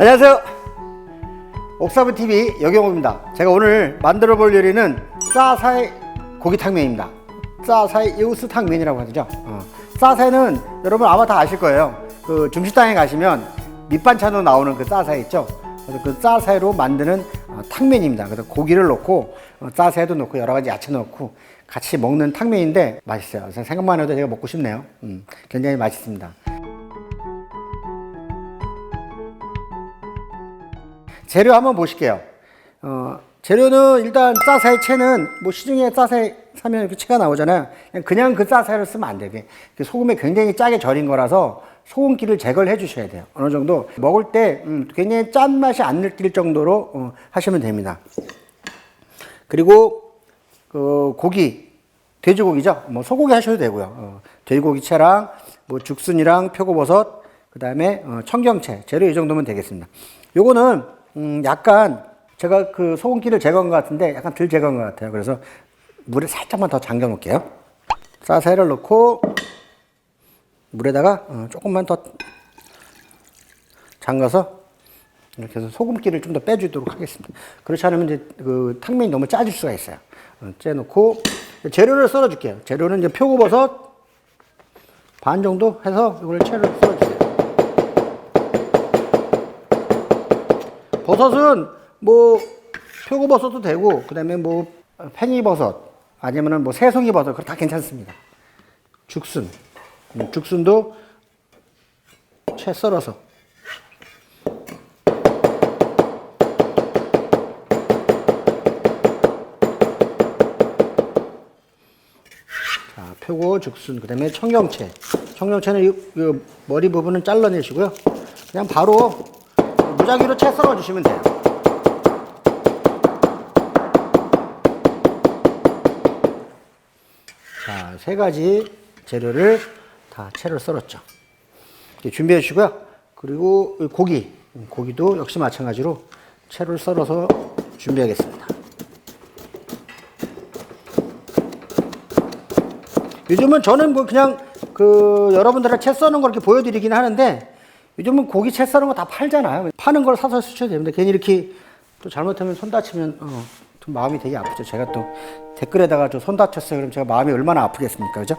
안녕하세요. 옥사부 TV 여경호입니다. 제가 오늘 만들어 볼 요리는 싸사이 고기탕면입니다. 싸사이 요스 탕면이라고 하죠. 어. 싸사이는 여러분 아마 다 아실 거예요. 그 중식당에 가시면 밑반찬으로 나오는 그 싸사이 있죠. 그래서 그 싸사이로 만드는 어, 탕면입니다. 그래서 고기를 넣고 어, 싸사이도 넣고 여러 가지 야채 넣고 같이 먹는 탕면인데 맛있어요. 생각만 해도 제가 먹고 싶네요. 음, 굉장히 맛있습니다. 재료 한번 보실게요. 어, 재료는 일단 싸사이 채는 뭐 시중에 싸사이 사면 이렇게 채가 나오잖아요. 그냥, 그 싸사이를 쓰면 안 되게 소금에 굉장히 짜게 절인 거라서 소금기를 제거를 해주셔야 돼요. 어느 정도 먹을 때 음, 굉장히 짠 맛이 안 느낄 정도로 어, 하시면 됩니다. 그리고 그 고기 돼지고기죠. 뭐 소고기 하셔도 되고요. 어, 돼지고기 채랑 뭐 죽순이랑 표고버섯 그다음에 어, 청경채 재료 이 정도면 되겠습니다. 요거는 음, 약간 제가 그 소금기를 제거한 것 같은데 약간 덜 제거한 것 같아요. 그래서 물에 살짝만 더 잠겨 놓을게요. 싸사이를 넣고 물에다가 어, 조금만 더 잠가서 이렇게 해서 소금기를 좀 더 빼주도록 하겠습니다. 그렇지 않으면 이제 그 탕면이 너무 짜질 수가 있어요. 어, 째놓고 재료를 썰어줄게요. 재료는 이제 표고버섯 반 정도 해서 이걸 채를 썰어주세요. 버섯은 뭐 표고버섯도 되고 그다음에 뭐 팽이버섯 아니면은 뭐 새송이버섯 그거 다 괜찮습니다. 죽순. 음, 죽순도 채 썰어서. 자, 표고 죽순 그다음에 청경채. 청경채는 이, 이 머리 부분은 잘라내시고요. 그냥 바로 무작위로 채 썰어 주시면 돼요 자, 세 가지 재료를 다 채를 썰었죠. 준비해 주시고요. 그리고 이 고기, 고기도 역시 마찬가지로 채를 썰어서 준비하겠습니다. 요즘은 저는 뭐 그냥 그 여러분들의 채 써는 걸 이렇게 보여드리긴 하는데 요즘은 고기 채 써는 거 다 팔잖아요. 파는 걸 사서 쓰셔도 됩니다. 괜히 이렇게 또 잘못하면 손 다치면 어, 좀 마음이 되게 아프죠. 제가 또 댓글에다가 저 손 다쳤어요. 그럼 제가 마음이 얼마나 아프겠습니까, 그죠?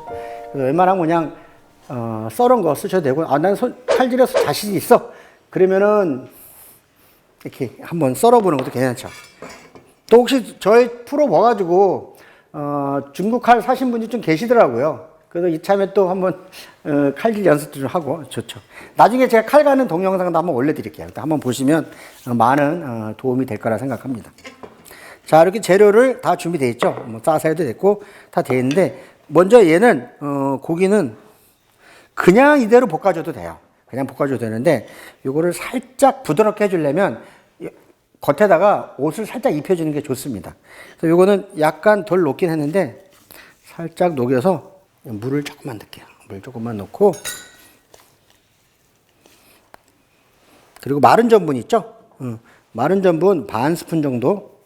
그래서 웬만하면 그냥 어, 썰은 거 쓰셔도 되고, 아, 난 손, 칼질해서 자신이 있어. 그러면은 이렇게 한번 썰어보는 것도 괜찮죠. 또 혹시 저희 프로 봐가지고 어, 중국 칼 사신 분이 좀 계시더라고요. 그래서 이참에 또 한번 어, 칼질 연습도 좀 하고 좋죠. 나중에 제가 칼 가는 동영상도 한번 올려드릴게요. 한번 보시면 어, 많은 어, 도움이 될 거라 생각합니다. 자 이렇게 재료를 다 준비되어 있죠. 뭐 싸사야도 됐고 다 되어 있는데 먼저 얘는 어, 고기는 그냥 이대로 볶아줘도 돼요. 그냥 볶아줘도 되는데 요거를 살짝 부드럽게 해주려면 이- 겉에다가 옷을 살짝 입혀주는 게 좋습니다. 그래서 요거는 약간 덜 녹긴 했는데 살짝 녹여서 물을 조금만 넣을게요. 물 조금만 넣고 그리고 마른 전분 있죠? 응. 마른 전분 반 스푼 정도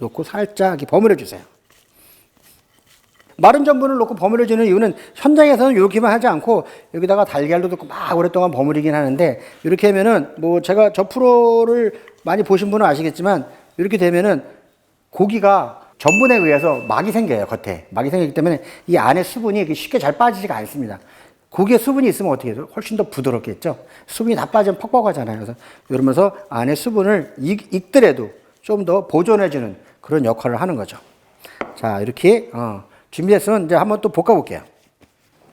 넣고 살짝 버무려 주세요. 마른 전분을 넣고 버무려 주는 이유는 현장에서는 이렇게만 하지 않고 여기다가 달걀도 넣고 막 오랫동안 버무리긴 하는데 이렇게 하면은 뭐 제가 저 프로를 많이 보신 분은 아시겠지만 이렇게 되면은 고기가 전분에 의해서 막이 생겨요 겉에 막이 생기기 때문에 이 안에 수분이 쉽게 잘 빠지지가 않습니다. 고기에 수분이 있으면 어떻게 해요? 훨씬 더 부드럽겠죠. 수분이 다 빠지면 퍽퍽하잖아요. 그래서 이러면서 안에 수분을 익, 익더라도 좀 더 보존해주는 그런 역할을 하는 거죠. 자 이렇게 어, 준비했으면 이제 한번 또 볶아볼게요.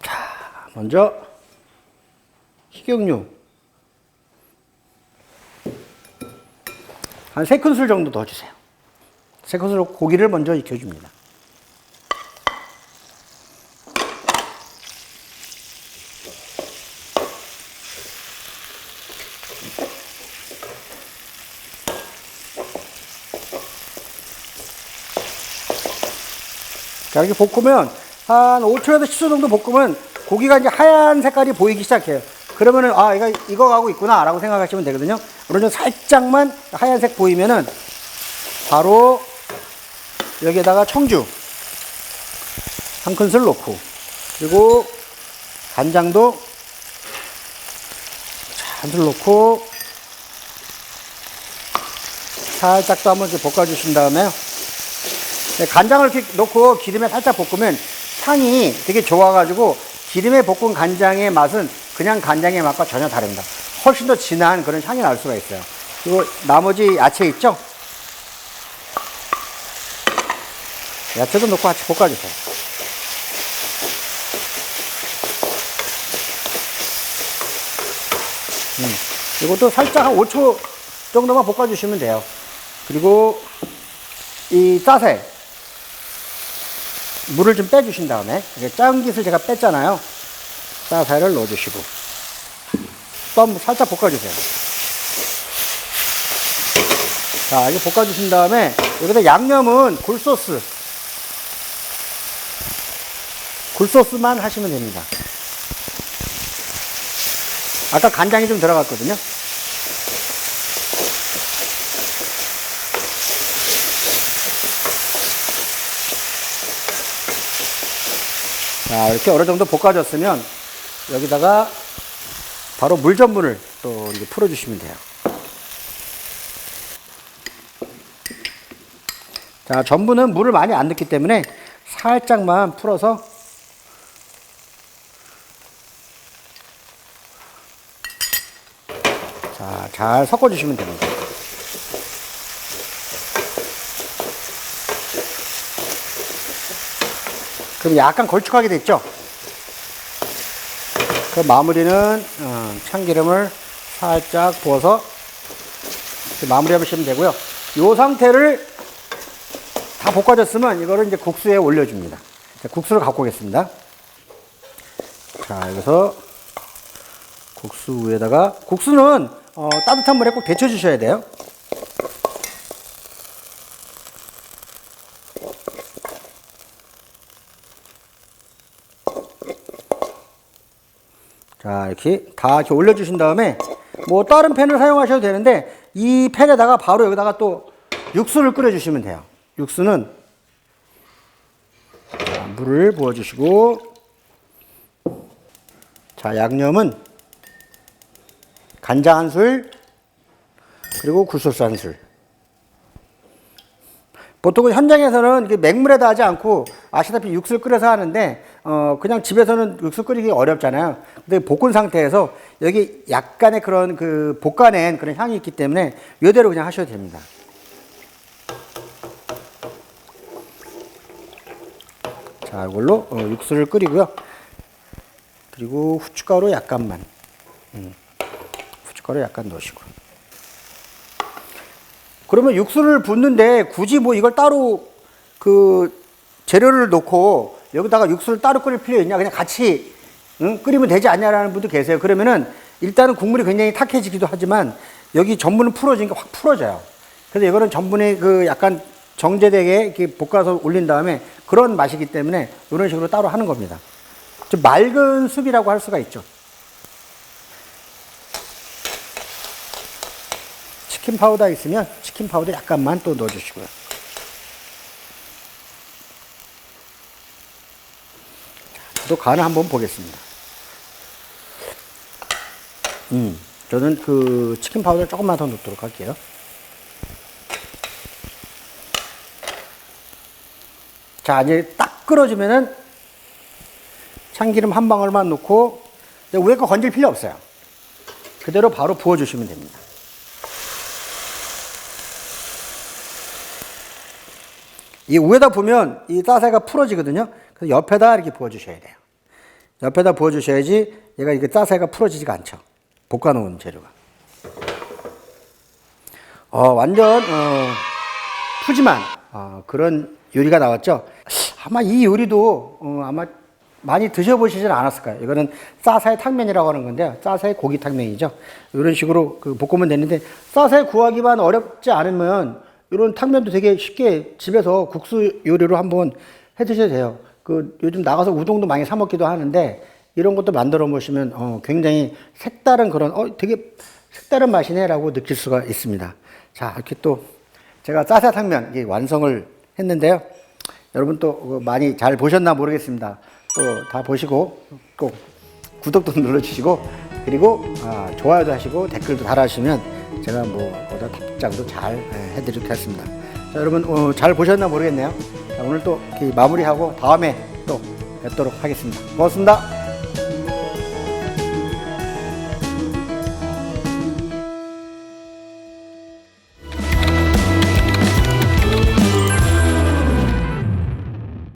자 먼저 식용유 한세 큰술 정도 넣어주세요. 세 큰술 고기를 먼저 익혀줍니다. 자, 이렇게 볶으면 한 5초에서 10초 정도 볶으면 고기가 이제 하얀 색깔이 보이기 시작해요. 그러면은 아, 이거 하고 있구나라고 생각하시면 되거든요. 그러면 살짝만 하얀색 보이면은 바로 여기에다가 청주 한 큰술 넣고 그리고 간장도 한술 넣고 살짝 또 한번 볶아주신 다음에 네, 간장을 이렇게 넣고 기름에 살짝 볶으면 향이 되게 좋아가지고 기름에 볶은 간장의 맛은 그냥 간장의 맛과 전혀 다릅니다. 훨씬 더 진한 그런 향이 날 수가 있어요. 그리고 나머지 야채 있죠? 야채도 넣고 같이 볶아주세요. 음, 이것도 살짝 한 5초 정도만 볶아주시면 돼요. 그리고 이 짜세 물을 좀 빼주신 다음에 작은 깃을 제가 뺐잖아요. 짜세를 넣어주시고 또 한번 살짝 볶아주세요. 자, 이거 볶아주신 다음에 여기다 양념은 굴소스 굴소스만 하시면 됩니다. 아까 간장이 좀 들어갔거든요. 자, 이렇게 어느 정도 볶아졌으면 여기다가 바로 물 전분을 또 이제 풀어주시면 돼요. 자, 전분은 물을 많이 안 넣기 때문에 살짝만 풀어서 자, 잘 섞어주시면 됩니다. 그럼 약간 걸쭉하게 됐죠? 그 마무리는 어, 참기름을 살짝 부어서 마무리 해보시면 되고요. 이 상태를 다 볶아졌으면 이거를 이제 국수에 올려줍니다. 자, 국수를 갖고 오겠습니다. 자, 여기서 국수 위에다가 국수는 어, 따뜻한 물에 꼭 데쳐 주셔야 돼요. 자, 이렇게 다 이렇게 올려 주신 다음에 뭐 다른 팬을 사용하셔도 되는데 이 팬에다가 바로 여기다가 또 육수를 끓여 주시면 돼요. 육수는 자, 물을 부어 주시고 자, 양념은 간장 한 술, 그리고 굴소스 한 술. 보통은 현장에서는 맹물에다 하지 않고 아시다시피 육수를 끓여서 하는데 어 그냥 집에서는 육수 끓이기 어렵잖아요. 근데 볶은 상태에서 여기 약간의 그런 그 볶아낸 그런 향이 있기 때문에 이대로 그냥 하셔도 됩니다. 자, 이걸로 어, 육수를 끓이고요. 그리고 후춧가루 약간만. 음, 후춧가루 약간 넣으시고. 그러면 육수를 붓는데 굳이 뭐 이걸 따로 그 재료를 넣고 여기다가 육수를 따로 끓일 필요 있냐? 그냥 같이 응? 끓이면 되지 않냐라는 분도 계세요. 그러면은 일단은 국물이 굉장히 탁해지기도 하지만 여기 전분은 풀어지니까 확 풀어져요. 그래서 이거는 전분이 그 약간 정제되게 이렇게 볶아서 올린 다음에 그런 맛이기 때문에 이런 식으로 따로 하는 겁니다. 좀 맑은 숲이라고 할 수가 있죠. 치킨 파우더 있으면 치킨 파우더 약간만 또 넣어주시고요. 자, 또 간을 한번 보겠습니다. 음, 저는 그 치킨 파우더 조금만 더 넣도록 할게요. 자, 이제 딱 끓어주면은 참기름 한 방울만 넣고 위에 거 건질 필요 없어요. 그대로 바로 부어주시면 됩니다. 이 위에다 보면 이 따사가 풀어지거든요. 그래서 옆에다 이렇게 부어주셔야 돼요. 옆에다 부어주셔야지 얘가 이게 따사가 풀어지지가 않죠. 볶아놓은 재료가. 어, 완전, 어, 푸짐한, 어, 그런 요리가 나왔죠. 아마 이 요리도, 어, 아마 많이 드셔보시진 않았을 까요? 이거는 싸사의 탕면이라고 하는 건데요. 싸사의 고기 탕면이죠. 이런 식으로 그 볶으면 되는데, 싸사의 구하기만 어렵지 않으면, 이런 탕면도 되게 쉽게 집에서 국수 요리로 한번 해 드셔도 돼요. 그 요즘 나가서 우동도 많이 사 먹기도 하는데 이런 것도 만들어 보시면 어 굉장히 색다른 그런 어 되게 색다른 맛이네라고 느낄 수가 있습니다. 자, 이렇게 또 제가 짜사탕면 완성을 했는데요. 여러분 또 많이 잘 보셨나 모르겠습니다. 또 다 보시고 꼭 구독도 눌러주시고 그리고 아, 좋아요도 하시고 댓글도 달아주시면 제가 뭐 보다 답장도 잘 예, 해드리도록 하겠습니다. 자, 여러분 어, 잘 보셨나 모르겠네요. 자, 오늘 또 마무리하고 다음에 또 뵙도록 하겠습니다. 고맙습니다.